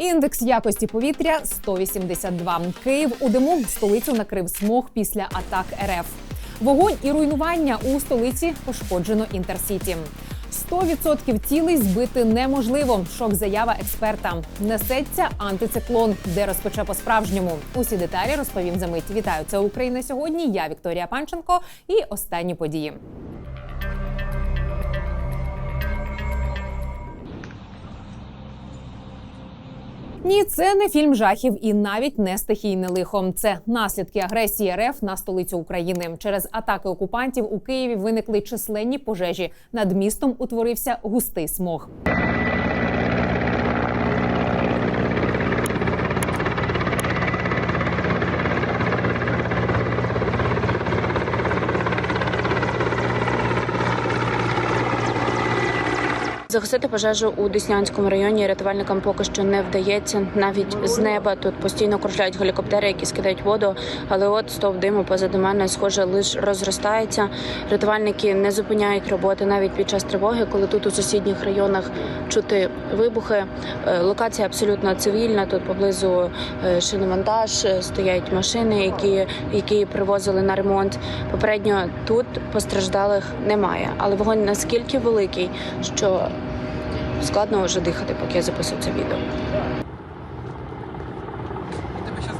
Індекс якості повітря 182. Київ у диму столицю накрив смог після атак РФ. Вогонь і руйнування у столиці пошкоджено інтерсіті. 100% цілей збити неможливо. Шок заява експерта. Несеться антициклон, де розпече по справжньому. Усі деталі розповім за мить. Вітаю, це Україна сьогодні. Я Вікторія Панченко і останні події. Ні, це не фільм жахів і навіть не стихійне лихо. Це наслідки агресії РФ на столицю України. Через атаки окупантів у Києві виникли численні пожежі. Над містом утворився густий смог. Загасити пожежу у Деснянському районі рятувальникам поки що не вдається. Навіть з неба тут постійно кружляють гелікоптери, які скидають воду. Але от стовп диму позаду мене, схоже, лише розростається. Рятувальники не зупиняють роботи навіть під час тривоги, коли тут у сусідніх районах чути вибухи. Е, Локація абсолютно цивільна. Тут поблизу е, шиномонтаж, е, стоять машини, які, які привозили на ремонт. Попередньо тут постраждалих немає, але вогонь наскільки великий, що складно вже дихати, поки я записую це відео. Я тебе сейчас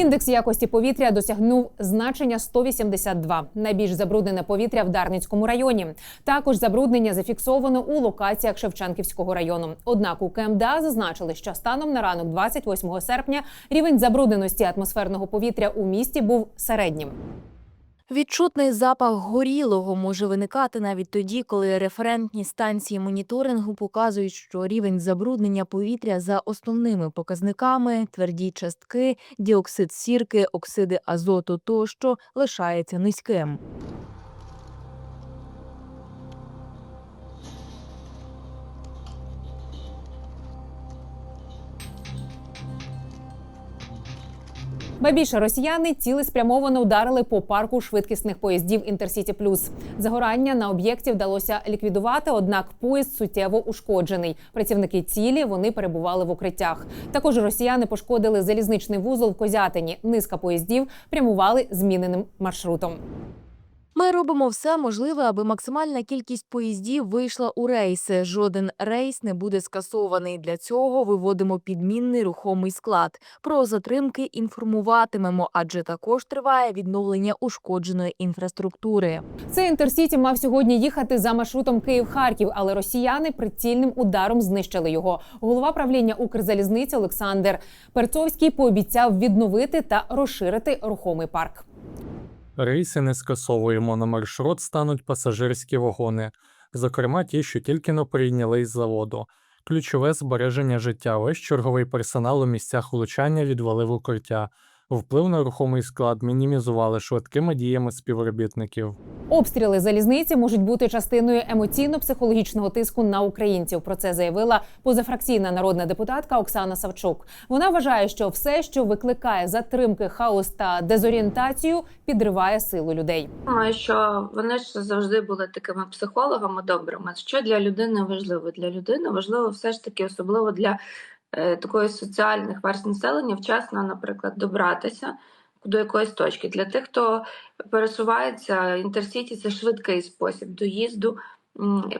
Індекс якості повітря досягнув значення 182. Найбільш забруднене повітря в Дарницькому районі. Також забруднення зафіксовано у локаціях Шевченківського району. Однак у КМДА зазначили, що станом на ранок 28 серпня рівень забрудненості атмосферного повітря у місті був середнім. Відчутний запах горілого може виникати навіть тоді, коли референтні станції моніторингу показують, що рівень забруднення повітря за основними показниками тверді частки, діоксид сірки, оксиди азоту тощо лишається низьким. Ба більше росіяни цілеспрямовано ударили по парку швидкісних поїздів Інтерсіті Плюс. Загорання на об'єкті вдалося ліквідувати, однак поїзд суттєво ушкоджений. Працівники цілі вони перебували в укриттях. Також росіяни пошкодили залізничний вузол в Козятині. Низка поїздів прямували зміненим маршрутом. Ми робимо все можливе, аби максимальна кількість поїздів вийшла у рейси. Жоден рейс не буде скасований. Для цього виводимо підмінний рухомий склад. Про затримки інформуватимемо, адже також триває відновлення ушкодженої інфраструктури. Цей інтерсіті мав сьогодні їхати за маршрутом Київ-Харків, але росіяни прицільним ударом знищили його. Голова правління Укрзалізниці Олександр Перцовський пообіцяв відновити та розширити рухомий парк. Рейси не скасовуємо. На маршрут стануть пасажирські вагони, зокрема ті, що тільки но прийняли із заводу. Ключове збереження життя. Весь черговий персонал у місцях влучання відвалив укриття. Вплив на рухомий склад мінімізували швидкими діями співробітників. Обстріли залізниці можуть бути частиною емоційно-психологічного тиску на українців. Про це заявила позафракційна народна депутатка Оксана Савчук. Вона вважає, що все, що викликає затримки, хаос та дезорієнтацію, підриває силу людей. Думаю, що вони ж завжди були такими психологами добрими. Що для людини важливо? Для людини важливо все ж таки, особливо для такої соціальних верст населення, вчасно, наприклад, добратися до якоїсь точки. Для тих, хто пересувається, інтерсіті це швидкий спосіб доїзду,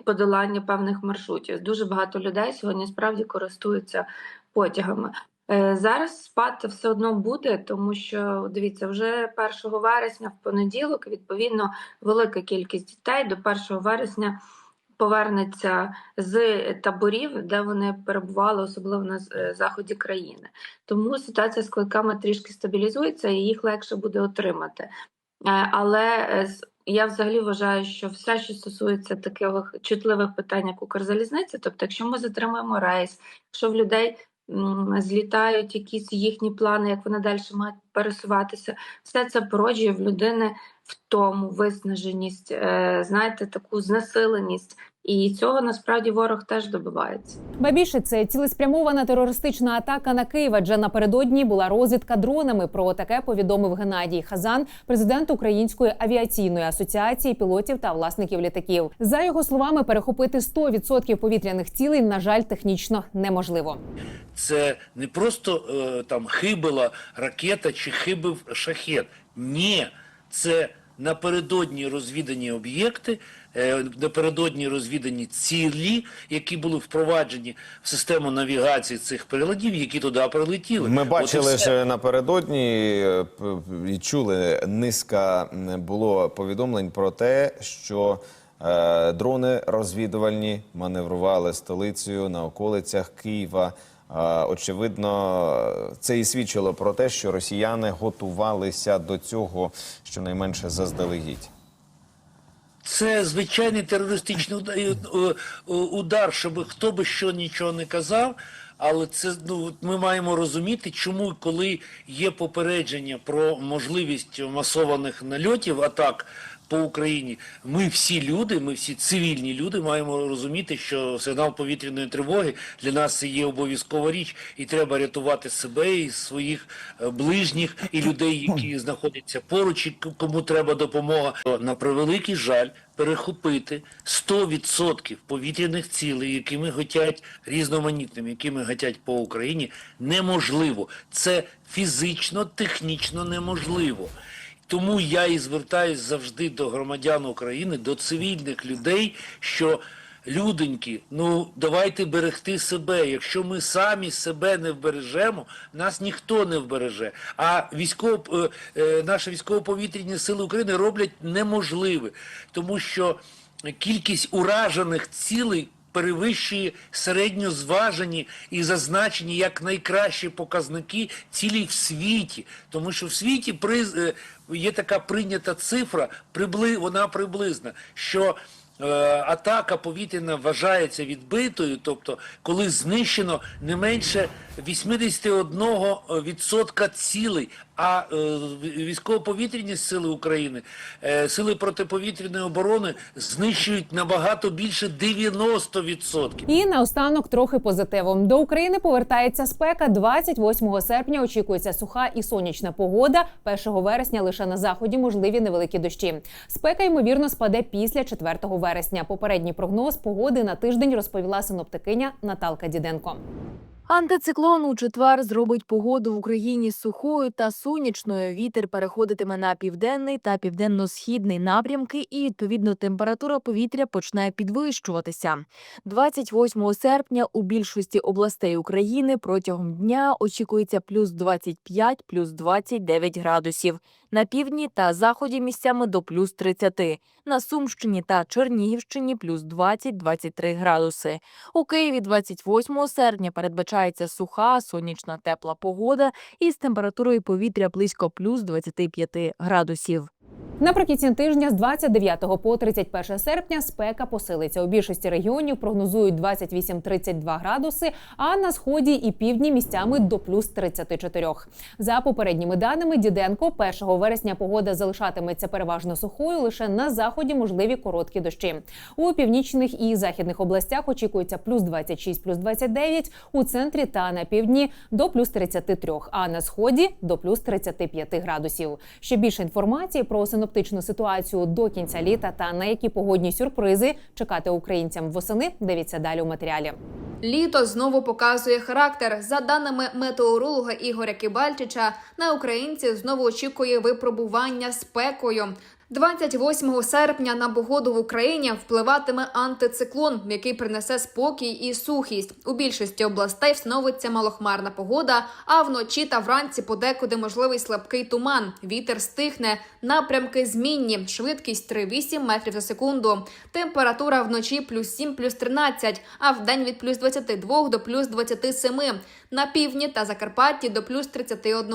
подолання певних маршрутів. Дуже багато людей сьогодні справді користуються потягами. Е, Зараз спад все одно буде, тому що дивіться, вже 1 вересня в понеділок, відповідно, велика кількість дітей до 1 вересня повернеться з таборів, де вони перебували, особливо на е, заході країни. Тому ситуація з кликами трішки стабілізується і їх легше буде отримати. Е, Але е, я взагалі вважаю, що все, що стосується таких чутливих питань, як Укрзалізниця, тобто, якщо ми затримуємо рейс, якщо в людей злітають якісь їхні плани, як вони далі мають пересуватися, все це породжує в людини втому, виснаженість, знаєте, таку знесиленість. І цього насправді ворог теж добивається. Ба більше це цілеспрямована терористична атака на Київ. Адже напередодні була розвідка дронами. Про таке повідомив Геннадій Хазан, президент Української авіаційної асоціації пілотів та власників літаків. За його словами, перехопити 100% повітряних цілей на жаль технічно неможливо. це не просто е, там хибила ракета чи хибив шахет. Ні, це напередодні розвідані об'єкти, напередодні розвідані цілі, які були впроваджені в систему навігації цих приладів, які туди прилетіли. Ми бачили ще напередодні е, і чули низка м, було повідомлень про те, що е, дрони розвідувальні маневрували столицею на околицях Києва. Е, очевидно, це і свідчило про те, що росіяни готувалися до цього щонайменше заздалегідь. Це звичайний терористичний удар, е, е, удар, щоб хто би що нічого не казав. Але це ну ми маємо розуміти, чому коли є попередження про можливість масованих нальотів, атак по Україні, ми всі люди, ми всі цивільні люди, маємо розуміти, що сигнал повітряної тривоги для нас є обов'язкова річ, і треба рятувати себе і своїх е, ближніх і людей, які знаходяться поруч, і кому треба допомога. На превеликий жаль, перехопити 100% повітряних цілей, якими готять різноманітними, якими готять по Україні, неможливо. Це фізично, технічно неможливо. Тому я і звертаюсь завжди до громадян України, до цивільних людей, що люденьки, ну давайте берегти себе. Якщо ми самі себе не вбережемо, нас ніхто не вбереже. А військово, е, е, наші військово-повітряні сили України роблять неможливе, тому що кількість уражених цілей перевищує середньозважені і зазначені як найкращі показники цілі в світі. Тому що в світі приз, е, є така прийнята цифра, прибли, вона приблизна, що атака повітряна вважається відбитою, тобто коли знищено не менше 81% цілей, а е, військово-повітряні сили України, е, сили протиповітряної оборони знищують набагато більше 90%. І наостанок трохи позитиву. До України повертається спека. 28 серпня очікується суха і сонячна погода. 1 вересня лише на заході можливі невеликі дощі. Спека ймовірно спаде після 4 вересня. Попередній прогноз погоди на тиждень розповіла синоптикиня Наталка Діденко. Антициклон у четвер зробить погоду в Україні сухою та сонячною. Вітер переходитиме на південний та південно-східний напрямки, і відповідно температура повітря почне підвищуватися. 28 серпня у більшості областей України протягом дня очікується плюс 25, плюс 29 градусів. На півдні та заході місцями до плюс 30. На Сумщині та Чернігівщині плюс 20-23 градуси. У Києві 28 серпня передбачається суха, сонячна тепла погода із температурою повітря близько плюс 25 градусів. Наприкінці тижня з 29 по 31 серпня спека посилиться. У більшості регіонів прогнозують 28-32 градуси, а на сході і півдні місцями до плюс 34. За попередніми даними Діденко, 1 вересня погода залишатиметься переважно сухою. Лише на заході можливі короткі дощі. У північних і західних областях очікується плюс 26, плюс 29, у центрі та на півдні до плюс 33, а на сході до плюс 35 градусів. Ще більше інформації про синоптичну ситуацію до кінця літа та на які погодні сюрпризи чекати українцям восени. Дивіться далі у матеріалі. Літо знову показує характер. За даними метеоролога Ігоря Кибальчича, на українців знову очікує випробування спекою. 28 серпня на погоду в Україні впливатиме антициклон, який принесе спокій і сухість. У більшості областей встановиться малохмарна погода, а вночі та вранці подекуди можливий слабкий туман. Вітер стихне, напрямки змінні, швидкість 3,8 метрів за секунду. Температура вночі плюс 7, плюс 13, а вдень від плюс 22 до плюс 27. На півдні та Закарпатті до плюс 31.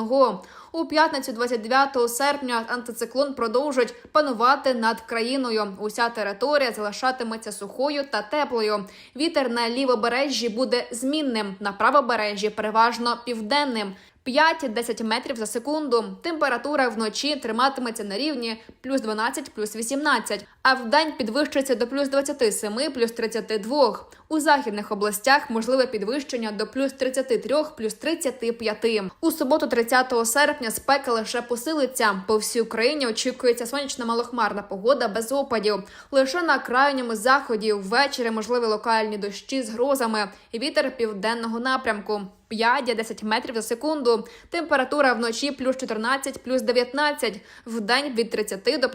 У п'ятницю 29 серпня антициклон продовжить панувати над країною. Уся територія залишатиметься сухою та теплою. Вітер на лівобережжі буде змінним, на правобережжі переважно південним. 5-10 метрів за секунду. Температура вночі триматиметься на рівні плюс 12, плюс 18, а вдень підвищиться до плюс 27, плюс 32. У західних областях можливе підвищення до плюс 33, плюс 35. У суботу 30 серпня спека лише посилиться. По всій Україні очікується сонячна малохмарна погода без опадів. Лише на крайньому заході ввечері можливі локальні дощі з грозами. Вітер південного напрямку. 5-10 метрів за секунду. Температура вночі плюс 14, плюс 19, вдень від 30 до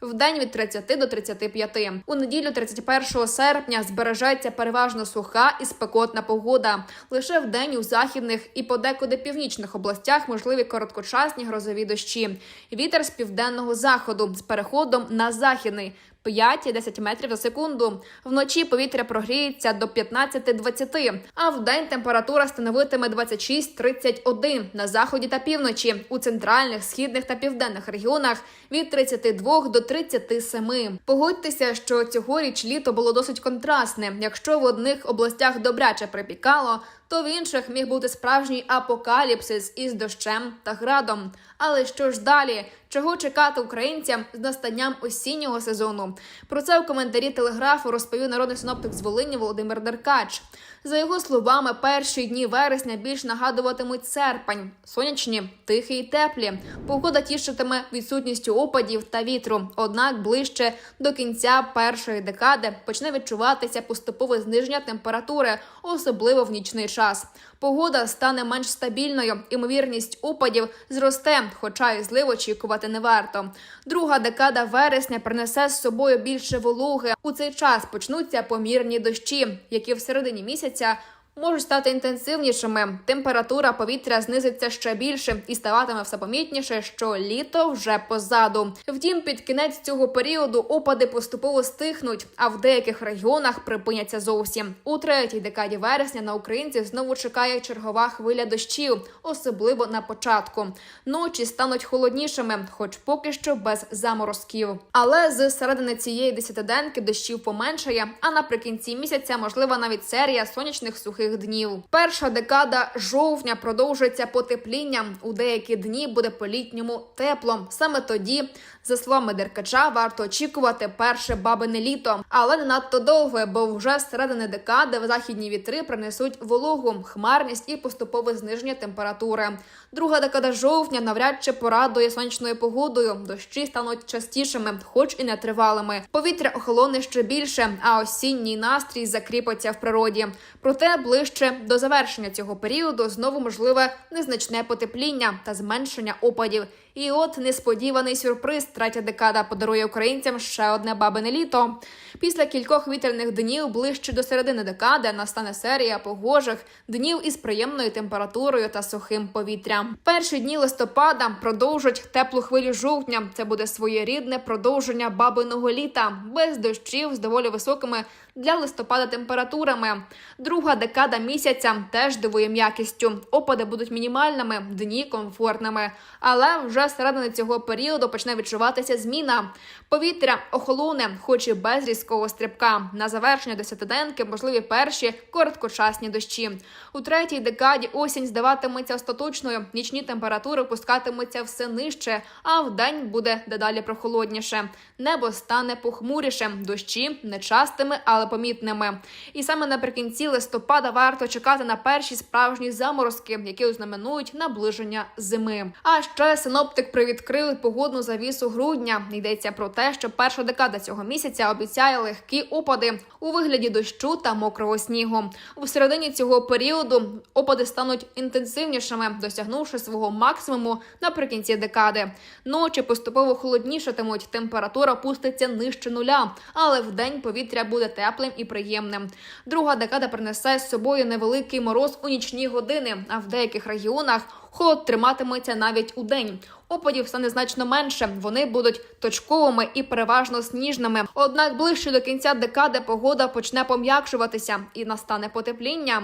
Вдень від 30 до 35. У неділю 31 серпня збережеться переважно суха і спекотна погода. Лише в день у західних і подекуди північних областях можливі короткочасні грозові дощі. Вітер з південного заходу з переходом на західний. 5-10 метрів за секунду. Вночі повітря прогріється до 15-20, а вдень температура становитиме 26-31 на заході та півночі, у центральних, східних та південних регіонах від 32 до 37. Погодьтеся, що цьогоріч літо було досить контрастне. Якщо в одних областях добряче припікало, то в інших міг бути справжній апокаліпсис із дощем та градом. Але що ж далі? Чого чекати українцям з настанням осіннього сезону? Про це у коментарі телеграфу розповів народний синоптик з Волині Володимир Деркач. За його словами, перші дні вересня більш нагадуватимуть серпень, сонячні, тихі й теплі. Погода тішитиме відсутністю опадів та вітру. Однак ближче до кінця першої декади почне відчуватися поступове зниження температури, особливо в нічний час. Погода стане менш стабільною, імовірність опадів зросте, хоча і злив очікувати не варто. Друга декада вересня принесе з собою більше вологи. У цей час почнуться помірні дощі, які в середині місяця. Можуть стати інтенсивнішими. Температура повітря знизиться ще більше і ставатиме все помітніше, що літо вже позаду. Втім, під кінець цього періоду опади поступово стихнуть, а в деяких регіонах припиняться зовсім. У третій декаді вересня на українців знову чекає чергова хвиля дощів, особливо на початку. Ночі стануть холоднішими, хоч поки що без заморозків. Але з середини цієї десятиденки дощів поменшає. А наприкінці місяця можлива навіть серія сонячних сухих днів. Перша декада жовтня продовжується потеплінням. У деякі дні буде по-літньому тепло. Саме тоді, за словами Деркача, варто очікувати перше бабине літо, але не надто довго, бо вже середини декади західні вітри принесуть вологу, хмарність і поступове зниження температури. Друга декада жовтня навряд чи порадує сонячною погодою. Дощі стануть частішими, хоч і нетривалими. Повітря охолоне ще більше, а осінній настрій закріпиться в природі. Проте ближче до завершення цього періоду знову можливе незначне потепління та зменшення опадів. І от несподіваний сюрприз. Третя декада подарує українцям ще одне бабине літо. Після кількох вітряних днів ближче до середини декади настане серія погожих днів із приємною температурою та сухим повітрям. Перші дні листопада продовжать теплу хвилю жовтня. Це буде своєрідне продовження бабиного літа без дощів з доволі високими для листопада температурами. Друга декада місяця теж дивує м'якістю. Опади будуть мінімальними, дні комфортними. Але вже середини цього періоду почне відчуватися зміна. Повітря охолоне, хоч і без різкого стрибка. На завершення десятиденки можливі перші короткочасні дощі. У третій декаді осінь здаватиметься остаточною. Нічні температури опускатимуться все нижче, а вдень буде дедалі прохолодніше. Небо стане похмурішим, дощі нечастими, але помітними. І саме наприкінці листопада варто чекати на перші справжні заморозки, які ознаменують наближення зими. А ще синоптик привідкрив погодну завісу грудня. Йдеться про те, що перша декада цього місяця обіцяє легкі опади у вигляді дощу та мокрого снігу. У середині цього періоду опади стануть інтенсивнішими, досягнувши свого максимуму наприкінці декади. Ночі поступово холоднішатимуть, температура пуститься нижче нуля, але вдень повітря буде теплим і приємним. Друга декада принесе з собою невеликий мороз у нічні години, а в деяких регіонах холод триматиметься навіть у день. Опадів стане значно менше. Вони будуть точковими і переважно сніжними. Однак ближче до кінця декади погода почне пом'якшуватися і настане потепління.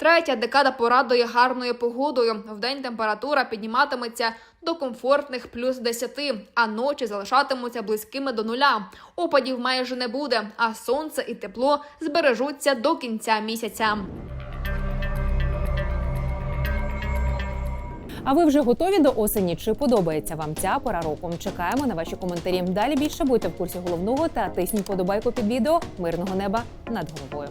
Третя декада порадує гарною погодою. Вдень температура підніматиметься до комфортних плюс 10, а ночі залишатимуться близькими до нуля. Опадів майже не буде, а сонце і тепло збережуться до кінця місяця. А ви вже готові до осені? Чи подобається вам ця пора року? Чекаємо на ваші коментарі. Далі більше будьте в курсі головного та тисніть подобайку під відео мирного неба над головою.